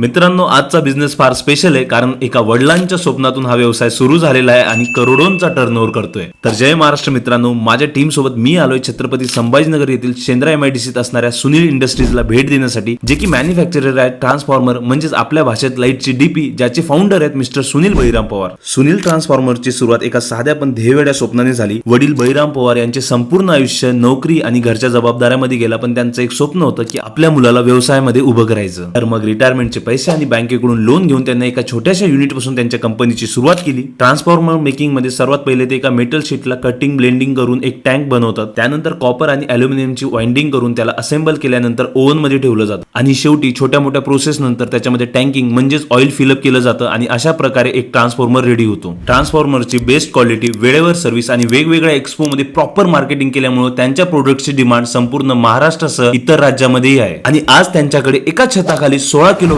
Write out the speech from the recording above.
मित्रांनो आजचा बिझनेस फार स्पेशल आहे कारण एका वडिलांच्या स्वप्नातून हा व्यवसाय सुरू झालेला आहे आणि करोडोंचा टर्नओव्हर करतोय. तर जय महाराष्ट्र मित्रांनो माझ्या टीम सोबत मी आलोय छत्रपती संभाजीनगर येथील शेंद्रा एमआयडीसीत असणाऱ्या सुनील इंडस्ट्रीजला भेट देण्यासाठी जे की मॅन्युफॅक्चरर आहे ट्रान्सफॉर्मर म्हणजेच आपल्या भाषेत लाईटची डीपी ज्याचे फाउंडर आहेत मिस्टर सुनील बळीराम पवार. सुनील ट्रान्सफॉर्मरची सुरुवात एका साध्या पण ध्येयवेड्या स्वप्नाने झाली. वडील बळीराम पवार यांचे संपूर्ण आयुष्य नोकरी आणि घरच्या जबाबदाऱ्यामध्ये गेला पण त्यांचं एक स्वप्न होतं की आपल्या मुलाला व्यवसायामध्ये उभं करायचं. तर मग रिटायरमेंटचे पैसे आणि बँकेकडून लोन घेऊन त्यांना एका छोट्याशा युनिटपासून त्यांच्या कंपनीची सुरुवात केली. ट्रान्सफॉर्मर मेकिंगमध्ये सर्वात पहिले ते एका मेटल शीटला कटिंग ब्लेंडिंग करून एक टँक बनवतात. त्यानंतर कॉपर आणि अल्युमिनियमची वाइंडिंग करून त्याला असेंबल केल्यानंतर ओव्हनमध्ये ठेवलं जातं. आणि शेवटी छोट्या मोठ्या प्रोसेस नंतर त्याच्यामध्ये टँकिंग म्हणजेच ऑइल फिलअप केलं जातं आणि अशा प्रकारे एक ट्रान्सफॉर्मर रेडी होतो. ट्रान्सफॉर्मरची बेस्ट क्वालिटी वेळेवर सर्व्हिस आणि वेगवेगळ्या एक्सपो मध्ये प्रॉपर मार्केटिंग केल्यामुळे त्यांच्या प्रोडक्टची डिमांड संपूर्ण महाराष्ट्रासह इतर राज्यामध्येही आहे. आणि आज त्यांच्याकडे एका छताखाली सोळा किलो